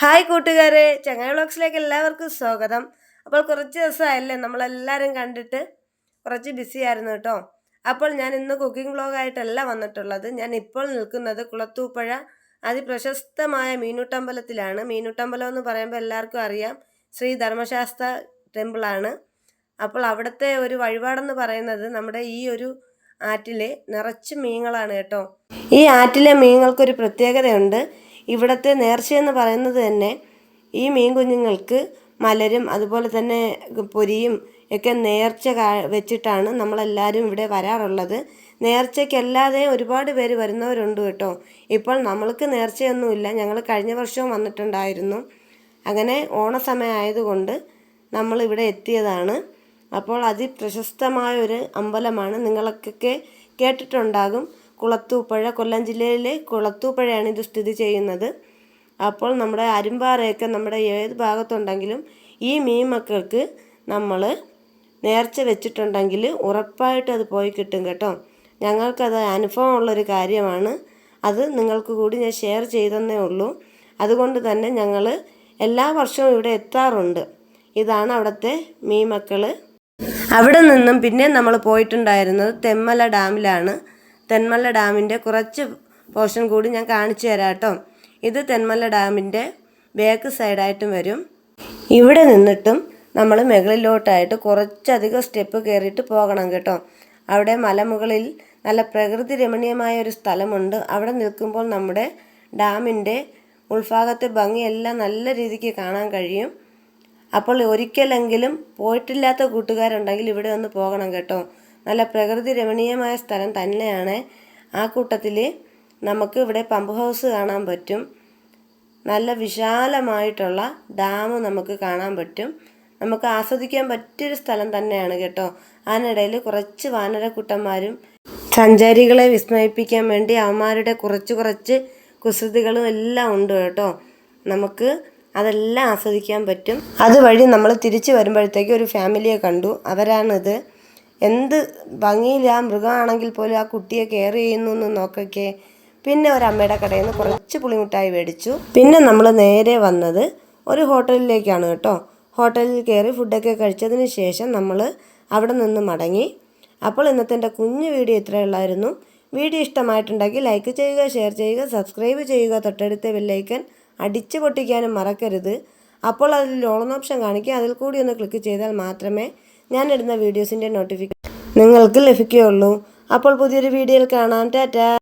Hi കൂട്ടുകാരെ ചങ്ങായി വ്ളോഗ്സിലേക്ക് എല്ലാവർക്കും സ്വാഗതം. അപ്പോൾ കുറച്ച് ദിവസമായല്ലേ നമ്മളെല്ലാവരും കണ്ടിട്ട് കുറച്ച് ബിസി ആയിരുന്നു കേട്ടോ. അപ്പോൾ ഞാൻ ഇന്ന് കുക്കിംഗ് വ്ളോഗായിട്ടല്ല വന്നിട്ടുള്ളത്. ഞാൻ ഇപ്പോൾ നിൽക്കുന്നത് കുളത്തൂപ്പുഴ അതിപ്രശസ്തമായ മീനൂട്ടമ്പലത്തിലാണ്. മീനൂട്ടമ്പലം എന്ന് പറയുമ്പോൾ എല്ലാവർക്കും അറിയാം. ശ്രീ ധർമ്മശാസ്ത്ര ടെമ്പിളാണ് അപ്പോൾ അവിടുത്തെ ഒരു വഴിപാടെന്ന് പറയുന്നത് നമ്മുടെ ഈ ഒരു ആറ്റിലെ നിറച്ച് മീങ്ങളാണ് കേട്ടോ. ഈ ആറ്റിലെ മീനുകൾക്കൊരു പ്രത്യേകതയുണ്ട്. ഇവിടുത്തെ നേർച്ചയെന്ന് പറയുന്നത് തന്നെ ഈ മീൻ കുഞ്ഞുങ്ങൾക്ക് മലരും അതുപോലെ തന്നെ പൊരിയും ഒക്കെ നേർച്ച വെച്ചിട്ടാണ് നമ്മളെല്ലാവരും ഇവിടെ വരാറുള്ളത്. നേർച്ചയ്ക്കല്ലാതെ ഒരുപാട് പേര് വരുന്നവരുണ്ട് കേട്ടോ. ഇപ്പോൾ നമ്മൾക്ക് നേർച്ചയൊന്നുമില്ല. ഞങ്ങൾ കഴിഞ്ഞ വർഷവും വന്നിട്ടുണ്ടായിരുന്നു. അങ്ങനെ ഓണസമയമായതുകൊണ്ട് നമ്മൾ ഇവിടെ എത്തിയതാണ്. അപ്പോൾ അതിപ്രശസ്തമായ ഒരു അമ്പലമാണ് നിങ്ങൾക്കൊക്കെ കേട്ടിട്ടുണ്ടാകും. കുളത്തൂപ്പുഴ കൊല്ലം ജില്ലയിലെ കുളത്തൂപ്പുഴയാണ് ഇത് സ്ഥിതി ചെയ്യുന്നത്. അപ്പോൾ നമ്മുടെ അരുമ്പാറയൊക്കെ നമ്മുടെ ഏത് ഭാഗത്തുണ്ടെങ്കിലും ഈ മീൻ മക്കൾക്ക് നമ്മൾ നേർച്ച വെച്ചിട്ടുണ്ടെങ്കിൽ ഉറപ്പായിട്ട് അത് പോയി കിട്ടും കേട്ടോ. ഞങ്ങൾക്കത് അനുഭവമുള്ളൊരു കാര്യമാണ്. അത് നിങ്ങൾക്ക് കൂടി ഞാൻ ഷെയർ ചെയ്തെന്നേ ഉള്ളൂ. അതുകൊണ്ട് തന്നെ ഞങ്ങൾ എല്ലാ വർഷവും ഇവിടെ എത്താറുണ്ട്. ഇതാണ് അവിടുത്തെ മീൻ മക്കൾ അവിടെ നിന്നും പിന്നെ നമ്മൾ പോയിട്ടുണ്ടായിരുന്നത് തെമ്മല ഡാമിലാണ്. തെന്മല ഡാമിന്റെ കുറച്ച് പോർഷൻ കൂടി ഞാൻ കാണിച്ചു തരാം കേട്ടോ. ഇത് തെന്മല ഡാമിന്റെ ബാക്ക് സൈഡായിട്ടും വരും. ഇവിടെ നിന്നിട്ടും നമ്മൾ മുകളിലോട്ടായിട്ട് കുറച്ചധികം സ്റ്റെപ്പ് കയറിയിട്ട് പോകണം കേട്ടോ. അവിടെ മലമുകളിൽ നല്ല പ്രകൃതി രമണീയമായ ഒരു സ്ഥലമുണ്ട്. അവിടെ നിൽക്കുമ്പോൾ നമ്മുടെ ഡാമിന്റെ ഉൾഭാഗത്തെ ഭംഗിയെല്ലാം നല്ല രീതിക്ക് കാണാൻ കഴിയും. അപ്പോൾ ഒരിക്കലെങ്കിലും പോയിട്ടില്ലാത്ത കൂട്ടുകാരുണ്ടെങ്കിൽ ഇവിടെ ഒന്ന് പോകണം കേട്ടോ. നല്ല പ്രകൃതി രമണീയമായ സ്ഥലം തന്നെയാണ്. ആ കൂട്ടത്തിൽ നമുക്ക് ഇവിടെ പമ്പ് ഹൗസ് കാണാൻ പറ്റും. നല്ല വിശാലമായിട്ടുള്ള ഡാം നമുക്ക് കാണാൻ പറ്റും. നമുക്ക് ആസ്വദിക്കാൻ പറ്റിയൊരു സ്ഥലം തന്നെയാണ് കേട്ടോ. അതിനിടയിൽ കുറച്ച് വാനരക്കുട്ടന്മാരും സഞ്ചാരികളെ വിസ്മയിപ്പിക്കാൻ വേണ്ടി അവന്മാരുടെ കുറച്ച് കുറച്ച് കുസൃതികളും എല്ലാം ഉണ്ട് കേട്ടോ. നമുക്ക് അതെല്ലാം ആസ്വദിക്കാൻ പറ്റും. അതുവഴി നമ്മൾ തിരിച്ചു വരുമ്പോഴത്തേക്ക് ഒരു ഫാമിലിയെ കണ്ടു. അവരാണിത്. എന്ത് ഭംഗിയിൽ ആ മൃഗമാണെങ്കിൽ പോലും ആ കുട്ടിയെ കെയർ ചെയ്യുന്നു എന്ന് നോക്കൊക്കെ പിന്നെ ഒരു അമ്മയുടെ കടയിൽ നിന്ന് കുറച്ച് പുളിമുട്ടായി മേടിച്ചു. പിന്നെ നമ്മൾ നേരെ വന്നത് ഒരു ഹോട്ടലിലേക്കാണ് കേട്ടോ. ഹോട്ടലിൽ കയറി ഫുഡൊക്കെ കഴിച്ചതിന് ശേഷം നമ്മൾ അവിടെ നിന്ന് മടങ്ങി. അപ്പോൾ ഇന്നത്തെ എന്റെ കുഞ്ഞു വീഡിയോ ഇത്രയേ ഉള്ളായിരുന്നു വീഡിയോ ഇഷ്ടമായിട്ടുണ്ടെങ്കിൽ ലൈക്ക് ചെയ്യുക ഷെയർ ചെയ്യുക സബ്സ്ക്രൈബ് ചെയ്യുക തൊട്ടടുത്ത ബെല്ലൈക്കൻ അടിച്ചു പൊട്ടിക്കാനും മറക്കരുത്. അപ്പോൾ അതിൽ ലോൺ ഓപ്ഷൻ കാണിക്കുക. അതിൽ കൂടി ഒന്ന് ക്ലിക്ക് ചെയ്താൽ മാത്രമേ ഞാൻ ഇടുന്ന വീഡിയോസിന്റെ നോട്ടിഫിക്കേഷൻ നിങ്ങൾക്ക് ലഭിക്കുകയുള്ളൂ. അപ്പോൾ പുതിയൊരു വീഡിയോയിൽ കാണാം. ടാറ്റാ.